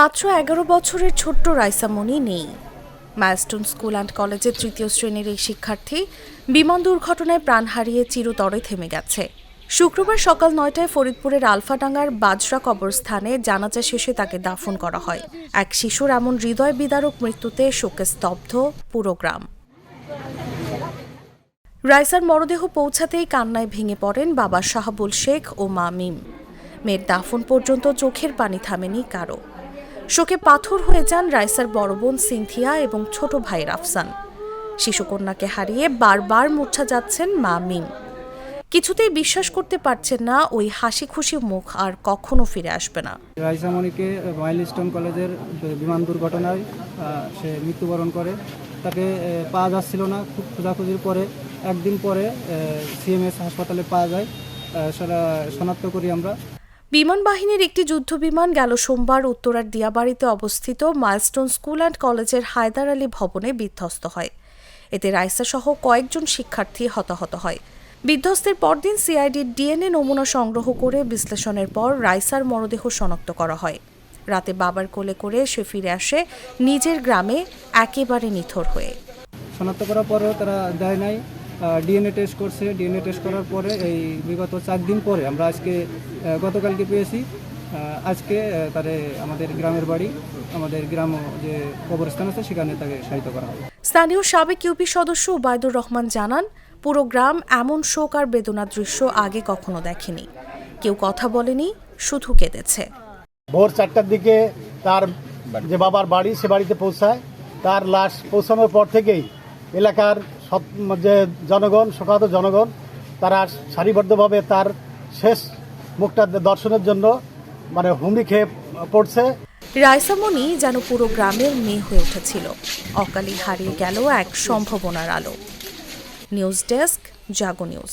মাত্র এগারো বছরের ছোট্ট রাইসামণি নেই। মাইলস্টোন স্কুল অ্যান্ড কলেজের তৃতীয় শ্রেণির এই শিক্ষার্থী বিমান দুর্ঘটনায় প্রাণ হারিয়ে চিরতরে থেমে গেছে। শুক্রবার সকাল নয়টায় ফরিদপুরের আলফাডাঙ্গার বাজরা কবরস্থানে জানাজা শেষে তাকে দাফন করা হয়। এক শিশুর এমন হৃদয় বিদারক মৃত্যুতে শোকে স্তব্ধ পুরো গ্রাম। রাইসার মরদেহ পৌঁছাতেই কান্নায় ভেঙে পড়েন বাবা শাহাবুল শেখ ও মা মিম। মেয়ের দাফন পর্যন্ত চোখের পানি থামেনি কারও। শোকে পাথর হয়ে যান রাইসার বড় বোন সিনথিয়া এবং ছোট ভাই রাফসান। শিশুকন্যাকে হারিয়ে বারবার মূর্ছা যাচ্ছেন মা মিম কিছুতেই বিশ্বাস করতে পারছেন না, ওই হাসি খুশি মুখ আর কখনো ফিরে আসবে না। রাইসামণিকে মাইলস্টোন কলেজের বিমান দুর্ঘটনায় সে মৃত্যুবরণ করে। তাকে পাওয়া যাচ্ছিল না। খুব খোঁজাখুঁজির পরে, একদিন পরে সিএমএস হাসপাতালে পাওয়া যায়। সেটা শনাক্ত করি আমরা। বিমান বাহিনীর একটি যুদ্ধবিমান গেল সোমবার উত্তরার দিয়াবাড়িতে অবস্থিত মাইলস্টোন স্কুল অ্যান্ড কলেজের হায়দার আলী ভবনে বিধ্বস্ত হয়। এতে রাইসা সহ কয়েকজন শিক্ষার্থী হতাহত হয়। বিধ্বস্তের পরদিন সিআইডির ডিএনএ নমুনা সংগ্রহ করে বিশ্লেষণের পর রাইসার মরদেহ শনাক্ত করা হয়। রাতে বাবার কোলে করে সে ফিরে আসে নিজের গ্রামে, একেবারে নিথর হয়ে। শনাক্ত করার পরেও তারা দেয় নাই। ডিএনএ টেস্ট করছে ডিএনএ টেস্ট করার পরে এই বিগত চার দিন পরে আমরা আজকে গতকালকে পেয়েছি। আজকে তারে আমাদের গ্রামের বাড়ি আমাদের গ্রাম যে কবরস্থান আছে সেখানে তাকে সাহিত্য করা হবে স্থানীয় সাবেক ইউপি সদস্য উবায়দুর রহমান জানান পুরো গ্রাম এমন শোক আর বেদনার দৃশ্য আগে কখনো দেখেনি। কেউ কথা বলেনি শুধু কেঁদেছে। ভোর চারটার দিকে তার যে বাবার বাড়ি সে বাড়িতে পৌঁছায়। তার লাশ পৌঁছানোর পর থেকেই এলাকার সব যে জনগণ শোকাহত জনগণ, তারা সারিবদ্ধভাবে তার শেষ মুখটা দর্শনের জন্য মানে হুমড়ি খেয়ে পড়ছে। রায়সামনি যেন পুরো গ্রামের মেয়ে হয়ে উঠেছিল। অকালে হারিয়ে গেল এক সম্ভাবনার আলো। News desk, Jago news.